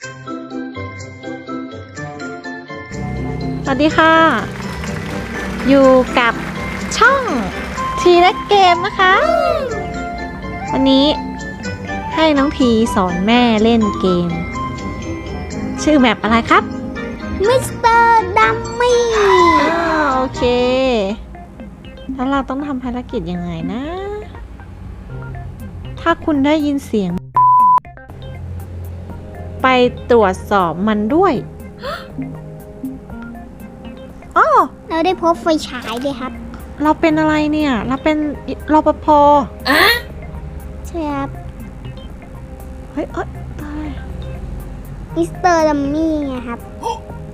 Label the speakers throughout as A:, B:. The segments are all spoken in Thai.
A: สวัสดีค่ะ อยู่กับช่องทีและเกมนะคะ วันนี้ให้น้องพีสอนแม่เล่นเกม ชื่อแบบอะไรครับ
B: มิสเตอร์ดัมมี่
A: อ้าวโอเค แล้วเราต้องทำภารกิจยังไงนะ ถ้าคุณได้ยินเสียง ไปตรวจสอบมันด้วยอ๋อ
B: เราได้พบไฟฉายด้วยครับ
A: เราเป็นอะไรเนี่ย เราเป็นรปภ
B: ใช่ครับ
A: เฮ้ยเอ้ยตาย
B: มิสเตอร์ดัมมี่ไงครับ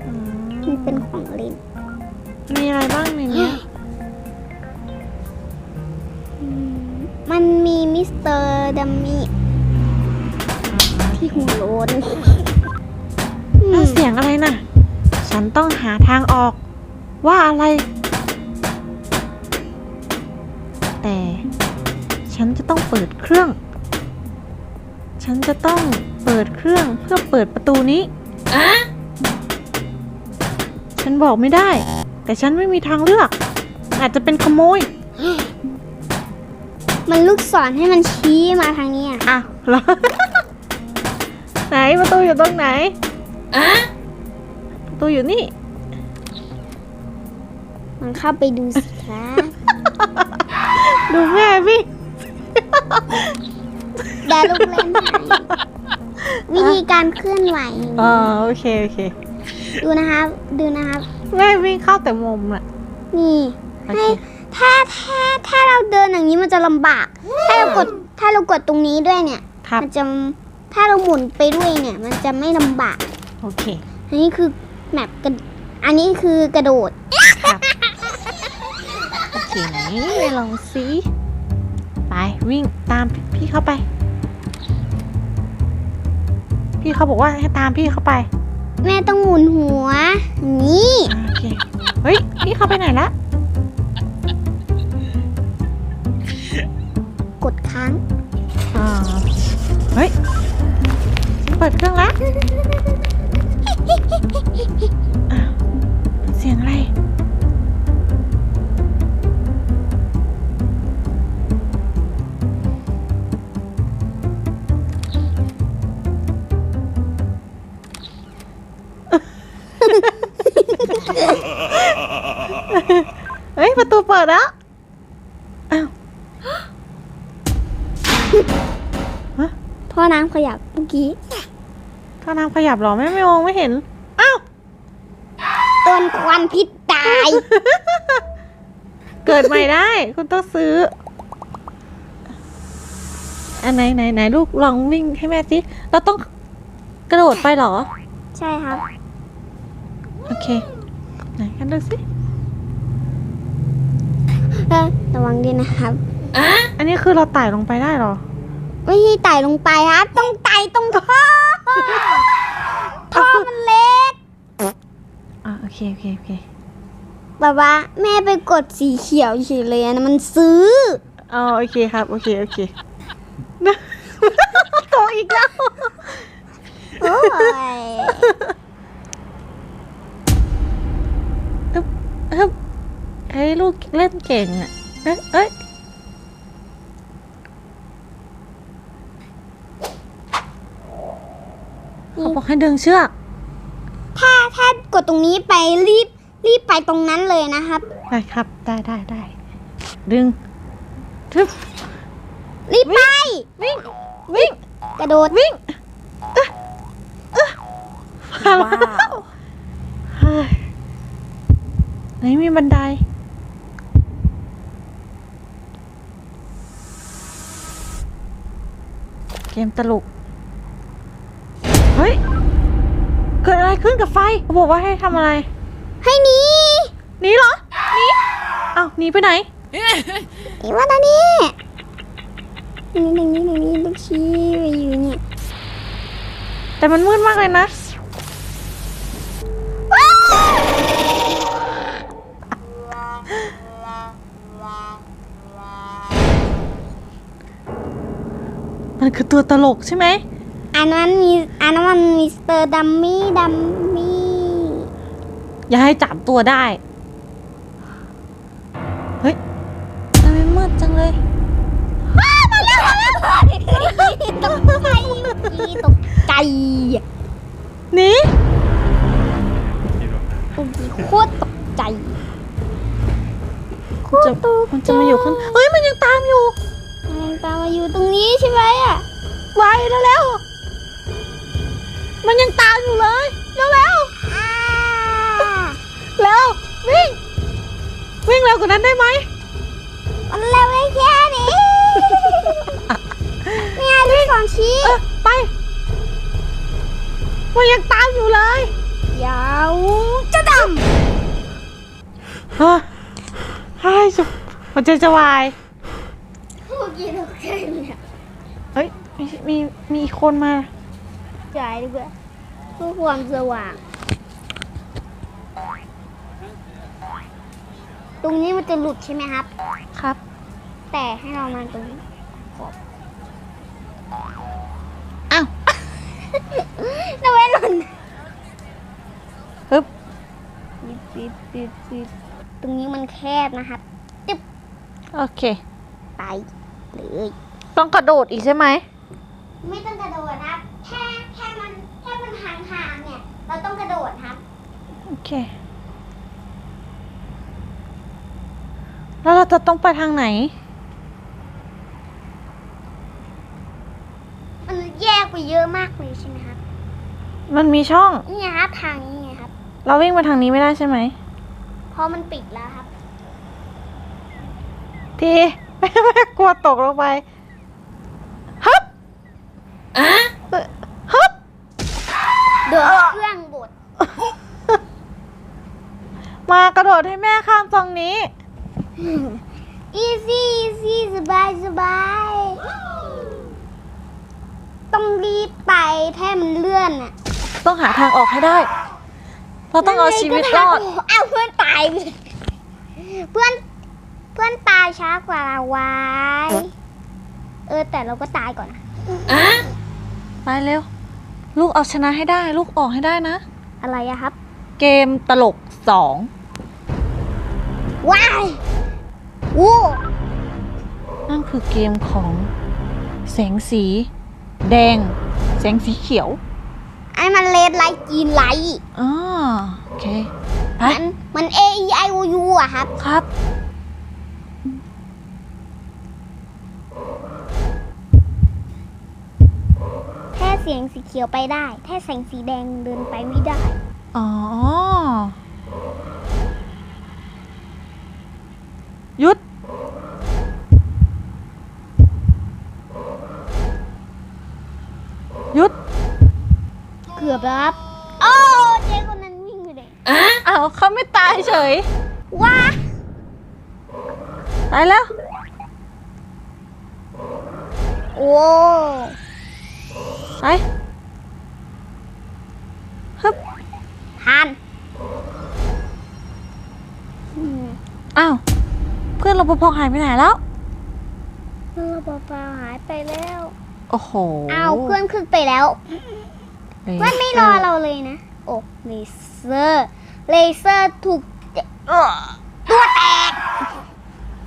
A: อืม
B: มันเป็นของเล่น
A: มีอะไรบ้างในเนี้ย
B: อืมมันมีมิสเตอร์ดัมมี่ ที่หัวโลนอื
A: แล้ว
B: ม
A: เสียงอะไรน่ะ ฉันต้องหาทางออก ว่าอะไร แต่ ฉันจะต้องเปิดเครื่อง ฉันจะต้องเปิดเครื่องเพื่อเปิดประตูนี้ฉันบอกไม่ได้ แต่ฉันไม่มีทางเลือก อาจจะเป็นขโมย
B: มันลูกศรให้มันชี้มาทางนี้อะ
A: อ้าวเหรอไหน ประตูอยู่ตรงไหนประตูอยู่นี่
B: มันเข้าไปดูสิคะ
A: ดูแม่พี่
B: แดาลูกเล่นให้วิธีการเคลื่อนไหว
A: อ๋อโอเคโอเค
B: ดูนะครับ ดูนะครับ
A: แม่วิ่งเข้าแต่มุมน่ะ
B: นี่
A: โอเค
B: ให้ถ้าถ้าถ้าเราเดินอย่างนี้มันจะลำบาก ถ้าเรากดถ้าเรากดตรงนี้ด้วยเนี่ย
A: ครับ
B: มันจะ ถ้าเราหมุนไปด้วยเนี่ย มันจะไม่ลำบาก
A: โอเค
B: อันนี้คือแมปกระอันนี้คือกระโดด
A: ครับ โอเคไหนไปลองสิไปวิ่งตามพี่เข้าไป พี่เขาบอกว่าให้ตามพี่เข้าไป
B: แม่ต้องหมุนหัวอย่างนี้
A: อ่าโอเค เฮ้ย พี่เขาไปไหนละ
B: กดค้าง
A: อ่า เฮ้ยฉันเปิดเครื่องละอ้วเสียงอะไร เฮ้ย ประตูเปิดแล้วอ้าว
B: ท่อน้ำขยับเมื่อกี้
A: ท่าน้ำขยับเหรอแม่ไม่มองไม่เห็น อ้าว
B: ต้นควันพิษตาย
A: เกิดใหม่ได้ คุณต้องซื้อ อันไหนไหนไหนลูกลองวิ่งให้แม่สิเราต้องกระโดดไปเหรอ
B: ใช่ครับ
A: โอเค ไหนกันดูสิ
B: เออระวังด้วยนะครับ
A: อันนี้คือเราไต่ลงไปได้เหรอ
B: ไม่ใช่ไต่ลงไปครับ ต้องไต่ตรงท่อ ท่อมันเล็ก
A: อ่าโอเคโอเคโอเค
B: แบบว่าแม่ไปกดสีเขียวเฉยเลยนะมันซื้อ
A: อ๋อโอเคครับโอเคโอเคโตอีกแล้ว
B: โอ้ย
A: เฮ้ยเฮ้ยลูกเล่นเก่งอะเอ้ย เอ้ยเขาบอกให้ดึงเชือก
B: ถ้าถ้ากดตรงนี้ไปรีบรีบไปตรงนั้นเลยนะครับ
A: ได้ครับได้ได้ได้ดึงทึบ
B: รีบไป
A: วิ่งวิ่ง
B: กระโดด
A: วิ่งเอ๊ะเอ๊ะว้าวเฮ้ยไหนมีบันไดเกมตลก เฮ้ย เกิดอะไรขึ้นกับไฟเขาบอกว่าให้ทำอะไร
B: ให้หนี
A: หนีเหรอ หนีอ้าวหนีไปไหน
B: หนีมาตอนนี้นี่ตรงนี้ตรงนี้ลูกชี้ไปอยู่เนี่ย
A: แต่มันมืดมากเลยนะ มันคือตัวตลกใช่ไหม
B: อาจ นนั้นมีอันนั้นมันมิสเตอร์ดัมมี่ดัมมี่
A: อย่าให้จับตัวได้ เฮ้ยทำไมมืดจังเลย
B: มาแล้วมาแล้วตกใจเมื่อกี้ตกใจ
A: หนี
B: เมื่อกี้โคตรตกใจโค
A: จะ
B: ตรตก
A: มันจะมาอยู่ข้างเฮ้ย มันยังตามอยู่
B: มันตามมาอยู่ตรงนี้ใช่ไหมอะ
A: ไวแล้วแล้ว มันยังตามอยู่เลยแล้วแล้ว
B: อ่า
A: แล้ววิ่ง วิ่งเร็วกว่านั้นได้ไหม
B: มันเร็วได้แค่นี้เนี่ยลูกศรชี้
A: เออไป มันยังตามอยู่เลย
B: ยาวจะด
A: เฮ้ยเฮ้ยจะหัวใจจะวายำ
B: เมื่อกี้ตกใจเลยอะ
A: เฮ้ยมีมีมีคนมา
B: ใจดีกว่าเพื่อความสว่าง ตรงนี้มันจะหลุดใช่ไหมครับ
A: ครับ
B: แต่ให้เรามาตรงนี้
A: อ้าว
B: ทำไมหล่น
A: ฮึบ
B: ปิดปิดปิดปิดตรงนี้มันแคบนะครับจึ๊บ
A: โอเค
B: ไปเลย
A: ต้องกระโดดอีกใช่ไหม
B: ไม่ต้องกระโดดครับแค่แค่มันแค่มันห่างๆเนี่ย เราต้องกระโดดครับ
A: โอเค แล้วเราจะต้องไปทางไหน
B: มันแยกไปเยอะมากเลยใช่ไหมครับ
A: มันมีช่อง
B: นี่ไงครับทางนี้ไงครับ
A: เราวิ่งไปทางนี้ไม่ได้ใช่ไหม
B: เพราะมันปิดแล้วครับ
A: ที แม่แม่กลัวตกลงไปฮึบอะฮึบ
B: โดนเครื่องบด
A: มากระโดดให้แม่ข้ามตรงนี้
B: อีซี่อีซี่สบายสบายต้องรีบไปแท้มันเลื่อนอะ
A: ต้องหาทางออกให้ได้ เราต้องเอาชีวิตรอด
B: เอาเพื่อนตายไปเพื่อนเพื่อนตายช้ากว่าเราไว้ เออ แต่เราก็ตายก่อนนะ
A: ไปเร็ว ลูกเอาชนะให้ได้ ลูกออกให้ได้นะ
B: อะไรอะครับ
A: เกมตลกสอง
B: ว้ายโอ้
A: นั่นคือเกมของแสงสี แดง แสงสีเขียว
B: ไอ้มันเลดไลท์จีนไลท์
A: อ่าโอเคไป
B: มันมัน A E I O U อะครับ
A: ครับ
B: แค่เสียงสีเขียวไปได้ แค่แสงสีแดงเดินไปไม่ได้
A: อ๋อ หยุด หยุด
B: เกือบแล้วครับ โอ้เจ๊คนนั้นวิ่งไปเลย
A: อ้าวเขาไม่ตายเฉย
B: ว้า
A: ตายแล้ว
B: โอ้
A: ไปฮึบ
B: ทันอืม
A: อ้าว เพื่อนร ปภหายไปไหนแล้ว
B: เพื่อนปปหายไปแล้ว
A: โอ้โห
B: อ้าวเพื่อนขึ้นไปแล้ว
A: เล
B: เพื่อนไม่รอเราเลยนะ โอ้เลเซอร์ เลเซอร์ถูก
A: เอ้อ
B: ตัวแตก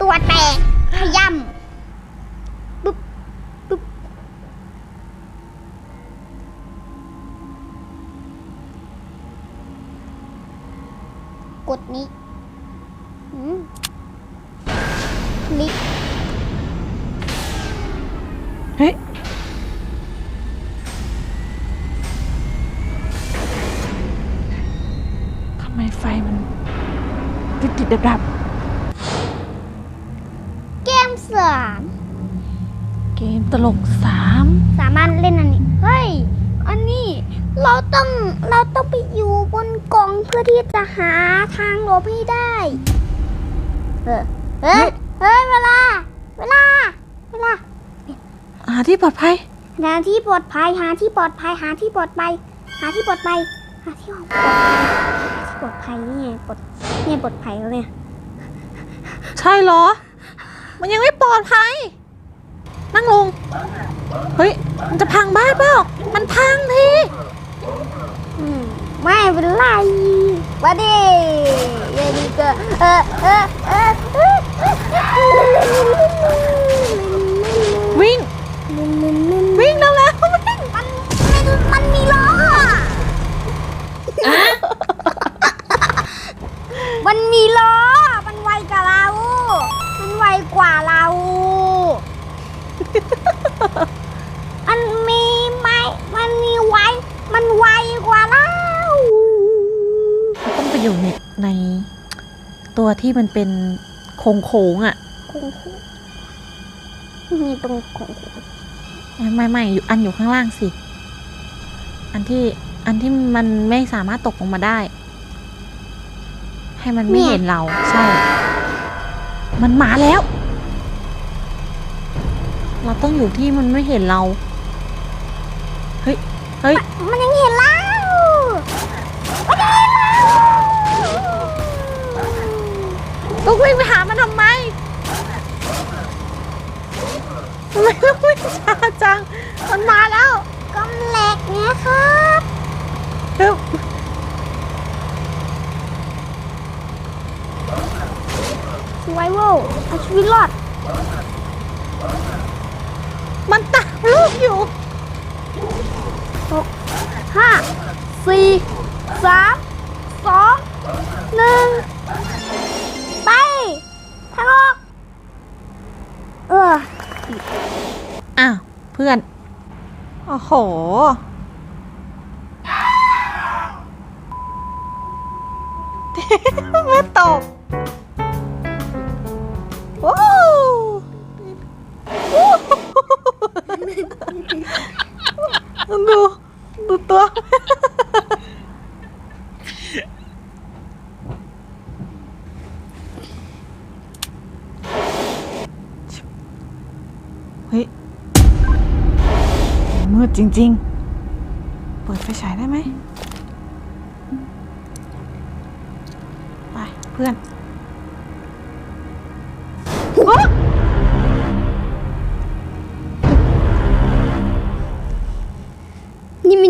B: ตัวแตกขย่ำปุ๊บปุ๊บกดนี้ งเพื่อที่จะหาทางหลบให้ได้ เออเฮ้ยเฮ้ยเวลา เวลา เวลา
A: หาที่ปลอดภัย
B: หาที่ปลอดภัย หาที่ปลอดภัย หาที่ปลอดภัย หาที่ปลอดภัย หาที่ปลอดภัยที่ปลอดภัยนี่ไงปลอดเนี่ยปลอดภัยแล้วเนี่ย
A: ใช่เหรอ มันยังไม่ปลอดภัย นั่งลง เฮ้ย มันจะพังบ้านเปล่า มันพังที
B: อืม ไม่เป็นไรมาดิเยดีเกอร์เออเออเออเออเออ
A: วิ่งวิ่งเร็วแล้ววิ่ง
B: มันมันมันมีล้ออะมันมีล้อ มันไวกว่าเรา มันไวกว่าเรา
A: ในในตัวที่มันเป็นโค้งโค้งๆอะ
B: คงมีตรงของ
A: ไม่ไม่อยู่อันอยู่ข้างล่างสิ อันที่อันที่มันไม่สามารถตกลงมาได้ ให้มันไม่เห็นเราใช่ มันมาแล้ว เราต้องอยู่ที่มันไม่เห็นเรา เฮ้ย เฮ้ย
B: มันยังเห็นเรามันยังเห็นเรา
A: ลูกวิ่งไปหามันทำไมทำไมลูกวิ่งช้าจัง มันมาแล้ว
B: กำแหลกเนี่ยครับ
A: ฮึบ
B: สไวเวลเอาชีวิตรอด
A: มันตามลูกอยู่
B: หกห้าสี่สามสองหนึ่งไปทางออก เออ
A: อ้าว เพื่อน โอ้โห ม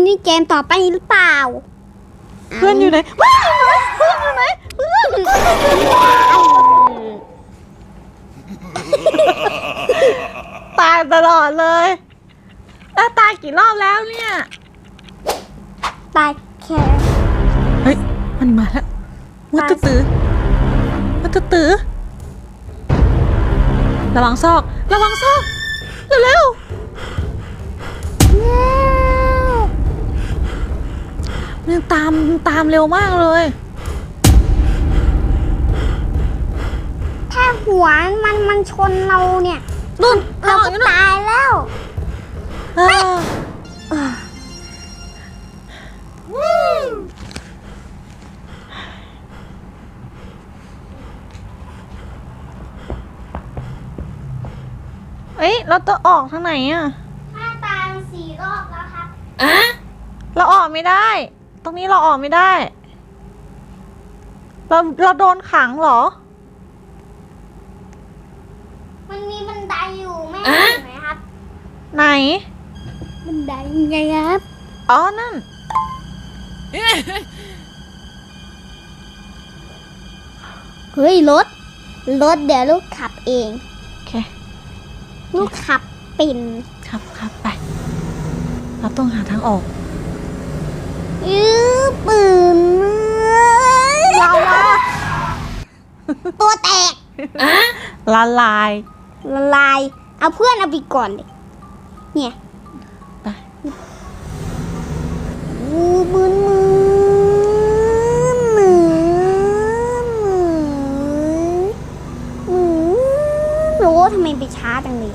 A: นี่
B: มินิเกมต่อไปหรือเปล่า
A: เพื่อนอยู่ไหนเพื่อนอยู่ไหนเพื่อนอยู่ไหนเพื่อนตายตลอดเลยแล้วตายกี่รอบแล้วเนี่ย
B: ตายแค่
A: เฮ้ยมันมาแล้วมุดตื้อตื้อมุดตื้อตื้อระวังซอก ระวังซอก เร็วๆ มันตามตามเร็วมากเลย
B: ถ้าหัวมันมันชนเราเนี่ย
A: นุ่น
B: เรา
A: ระวั
B: ก็
A: งอยู่นู่น
B: ตายแล้ว
A: เออเอ้ยเราต้องออกทางไหนอะ
B: ถ้าตายมันสี่รอบแล้วครับ
A: เราออกไม่ได้ ตรงนี้เราออกไม่ได้ เราเราโดนขังเหรอ
B: มันมีบันไดอยู่แม่เห็นไหมครับ
A: ไหน
B: บันไดไงครับ
A: อ๋อ นั่น
B: เฮ้ย รถ รถเดี๋ยวลูกขับเอง
A: โอเค
B: ลูกขับเป็น
A: ครับครับไป เราต้องหาทางออก
B: ยื้อปืน
A: เราอะ
B: ตัวแตก
A: ละลาย
B: ละลาย เอาเพื่อนเอาไปก่อนเลยเนี่ย
A: ไป
B: มือมือมือมือมือมือโอ้ทำไมไปช้าจังเลย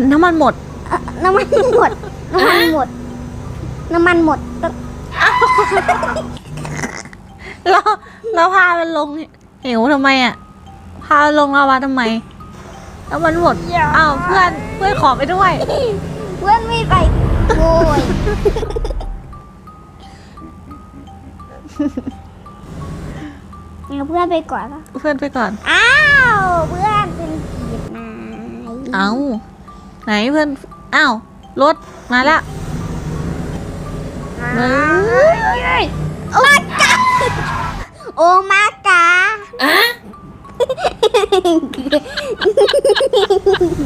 A: มันน้ำมันหมด
B: เอ่อน้ำมันหมด น้ำมันหมด น้ำมันหมดต้อง
A: เราเราพามันลงเหวทำไมอะ พามันลงลาวาทำไมแล้วมันหมดอ้าวเพื่อนเพื่อนขอไปด้วย
B: เพื่อนไม่ไปโวย เอาเพื่อนไปก่อนละ
A: เพื่อนไปก่อน
B: อ้าว เพื่อนเป็น
A: เอา ไหนเพื่อน อ้าว รถ มาแล้ว
B: เฮ้ยโอมากาโอมากา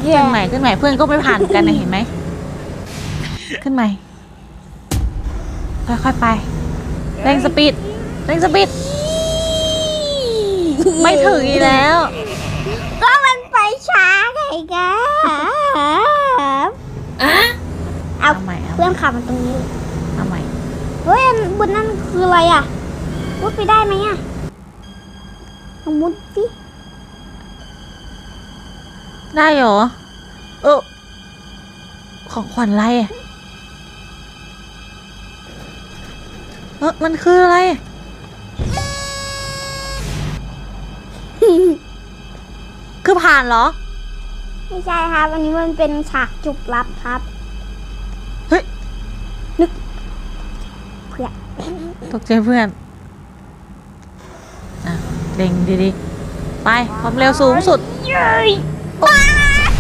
A: ขึ้นใหม่ขึ้นใหม่เพื่อนก็ไม่ผ่านกันนะเห็นไหม ขึ้นใหม่ ค่อยๆไป เร่งสปีด เร่งสปีด ไม่ถึงอีกแล้ว
B: ก็มันไปช้าไงกะเอา
A: เอาใหม่เอา
B: เพื่อนขับมาตรงนี้
A: เอาใหม่
B: เฮ้ยอันบนนั้นคืออะไรอะมุดไปได้ไหมอะลองมุดสิ
A: ได้เหรอ เออ ของขวัญอะไรอะเออมันคืออะไร คือผ่านเหรอ
B: ไม่ใช่ครับ อันนี้มันเป็นฉากจุบลับครับ
A: เฮ้ย
B: นึกเพื่อ
A: ตกใจเพื่อนอะเร่งดีๆ ไป ความเร็วสูงสุด
B: เย้ยว้าย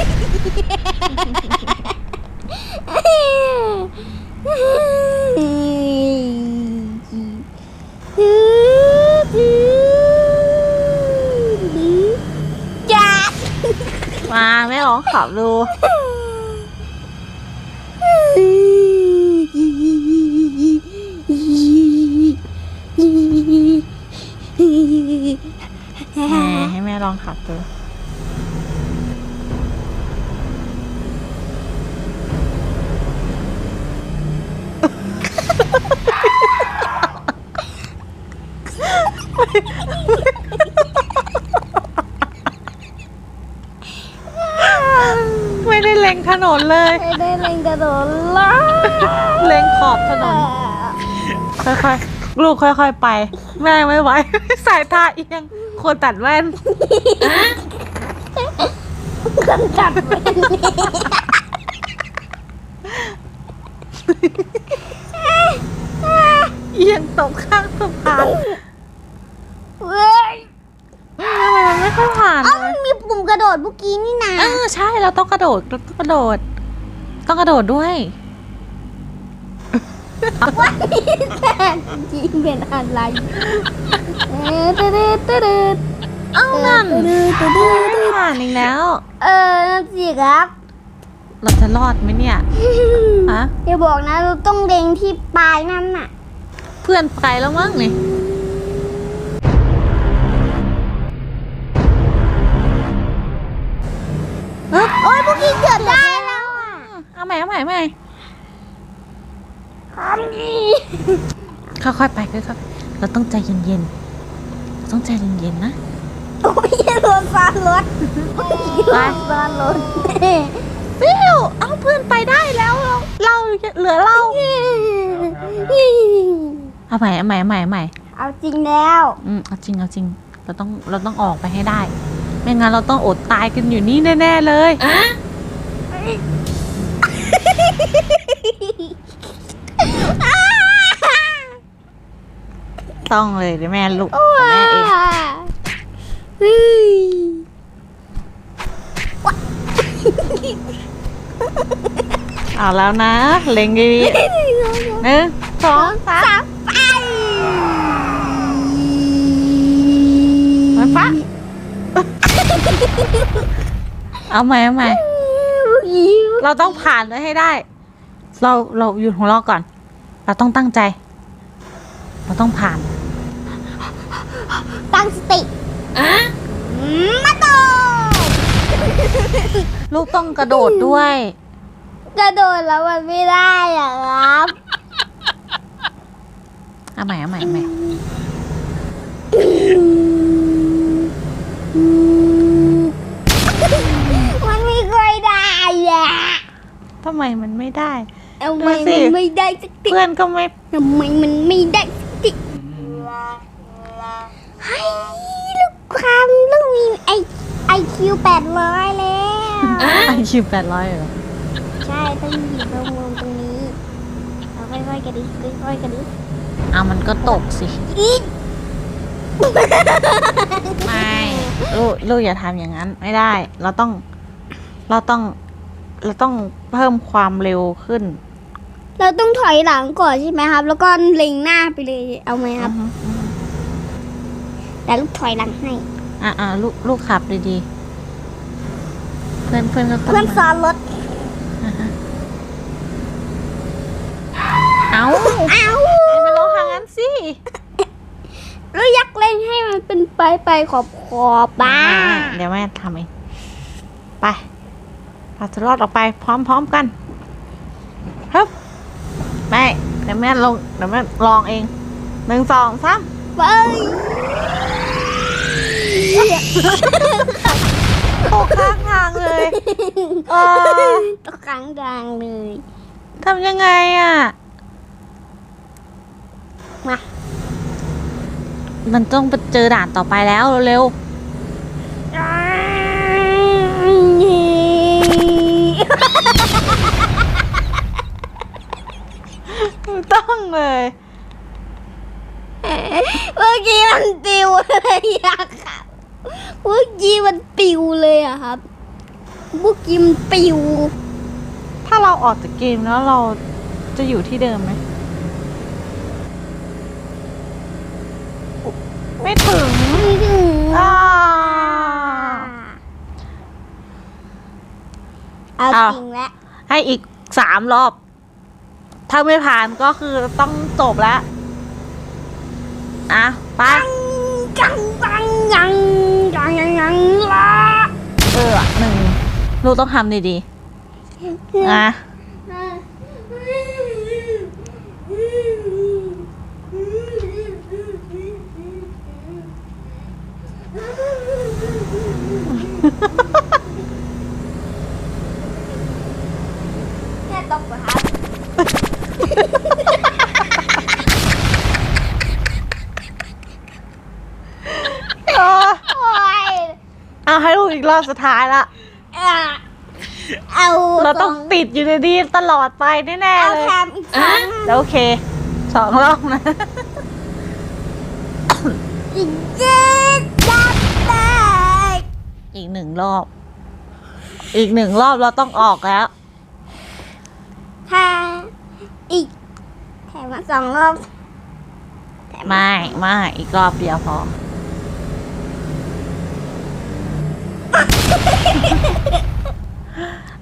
B: จ้า
A: มาไม่ลองขับดู ให้แม่ลองขับดูไม่ได้เล็งถนนเลย
B: ไม่ได้เล่นกระโดดล้อ
A: เล็งขอบถนน ค่อยๆ ลูกค่อยๆ ไป แม่ไม่ไหว สายตาเอียง คนตัดแว่น
B: คนจัดเป็น
A: เอียงตกข้างสะพาน
B: เว้ย
A: ทำไมมันไม่ค่อยผ่าน
B: เอ้า
A: เล
B: มั
A: ย
B: นมีปุ่มกระโดดเมื่อกี้นี่นะ
A: เออใช่เราต้องกระโดดเราต้องกระโดด ต้องกระโดดด้วย
B: ว่าแต่จริงเป็นอะไรเออตึ๊ดตึ๊ดตึ๊ด
A: เอ้านั่น
B: ตึ๊ดตึ๊ดตึ๊ด
A: ไม่ผ่านอีกแล้ว
B: เออนั่นสิครับ
A: เราจะรอดไหมเนี่ยฮะ
B: อย่าบอกนะเราต้องเล็งที่ปลายนั่นน่ะ
A: เพื่อนไปแล้วมั้งนี่เอ้ย
B: โอ้ยพวกกี้เกือบได้แล้วอะ
A: เอาใหม่เอาใหม่เอาใหม่
B: ทำดี
A: ค่อยๆไปค่อยๆไปเราต้องใจเย็นๆเราต้องใจเย็นๆนะ
B: โอ้ยรถฟ้ารถรถฟ้ารถ
A: ฟิวเอาเพื่อนไปได้แล้วเราเราเหลือเราเอาใหม่เอาใหม่เอาใหม่เอาใหม่
B: เอาจริงแล้ว
A: อืมเอาจริงเอาจริง เราต้องเราต้องออกไปให้ได้ ไม่งั้นเราต้องอดตายกันอยู่นี่แน่ ๆ เลย ต้องเลยเดี๋ยวแม่ลูกเดี๋ยวแม่เอง
B: เฮ้ย
A: เอาแล้วนะ เล็งดีๆหนึ่งสองสาม
B: ไป
A: มันฟ้าเอาใหม่เอาใหม่
B: ยิ้ว
A: เราต้องผ่านเลยให้ได้ เราเราหยุดของเราก่อน เราต้องตั้งใจ เราต้องผ่าน
B: ตั้งสติมาโต
A: ลูกต้องกระโดดด้วย
B: กระโดดแล้วมันไม่ได้อะครับ
A: เอาใหม่เอาใหม่เอาใหม่
B: มันไม่เคยได้อะ
A: ทำไมมันไม่ได้
B: ทำไม
A: ดูสิ
B: มันไม่ได้สักที
A: เพื่อนก็ไม่
B: ทำไมมันไม่ได้ สักทีให้ลูกความลูกมีไอไอคิวแปดร้อยแล้ว
A: ไอคิวแปดร้อยเหรอ
B: ใช่ต้องหยิบลงลงตรงนี้เอาค่อยๆกระดิกค่อยๆกระดิก
A: เอามันก็ตกสิ
B: อีก
A: ไม่ลูกลูกอย่าทำอย่างนั้น ไม่ได้ เราต้อง เราต้อง เราต้องเพิ่มความเร็วขึ้น
B: เราต้องถอยหลังก่อนใช่ไหมครับ แล้วก็เล็งหน้าไปเลยเอาไหมครับ
A: อือฮึ อือฮึ
B: แล้วถอยหลังให้
A: อ่าอ่าลูกลูกขับดีๆเพื่อนเพื่อนก็ขึ้
B: เพื่อน
A: มา
B: ซ้อนรถ
A: เอา
B: เอ้า
A: ไปลงทางนั้นสิ
B: แล้วยักเล่งให้มันเป็นไปไปขอบขอบบ้า
A: เดี๋ยวแม่ทำเองไปเราจะรอดออกไปพร้อมๆกันฮึบไม่เดี๋ยวแม่ลงเดี๋ยวแม่ลองเองหนึ่งสองสาม
B: ไป
A: โอ้ข้างทางเลยเออ
B: ตกกลางดังเลย
A: ทำยังไงอะ
B: มา
A: มันต้องไปเจอด่านต่อไปแล้วเร็วๆต้องเลย
B: เมื่อกี้มันปิวเลยอะครับ เมื่อกี้มันปิวเลยอะครับเมื่อกี้มันปิว
A: ถ้าเราออกจากเกมแล้วเราจะอยู่ที่เดิมไหม ไม่ถึง
B: ไม่ถึง
A: อ่า
B: เอา
A: เอา
B: จริงแล้ว
A: ให้อีกสามรอบ ถ้าไม่ผ่านก็คือต้องจบแล้ว อะไป
B: จังจังยัง จังยังยังละ
A: เออหนึ่งลูกต้องทำดีๆอะ
B: แค่ตกเหรอครับ
A: เออ
B: โอ้ย
A: เอาให้ลูกอีก รอบสุดท้ายละ
B: อะเอา
A: เราต้องติดอยู่ในนี้ตลอดไปแน่
B: เอา
A: ๆเลย
B: แถมอีกสอง
A: แล้วโอเคสองรอบนะ
B: อีกเจ็ดจับได้
A: อีกหนึ่งรอบ อีกหนึ่งรอบเราต้องออกแล้ว
B: ถ้าอีกแถมมาสองรอบแถม
A: ไม่ไม่อีกรอบเดียวพอ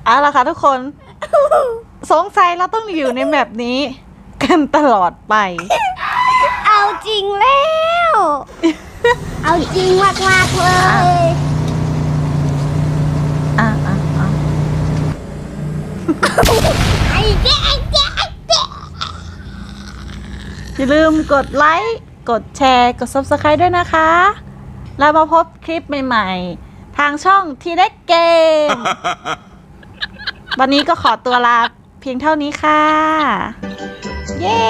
A: เอาละค่ะทุกคน สงสัยเราต้องอยู่ในแมปนี้ กันตลอดไป
B: เอาจริงแล้ว เอาจริงมากมากๆเลย
A: อะอะอะ
B: ไอ้เจ๊ไอ้เจ๊ไอ้เจ๊
A: อย่าลืมกดไลค์ กดแชร์ กด subscribe ด้วยนะคะ แล้วมาพบคลิปใหม่ ๆ ทางช่องทีเด็กเกม วันนี้ก็ขอตัวลาเพียงเท่านี้ค่ะ เย้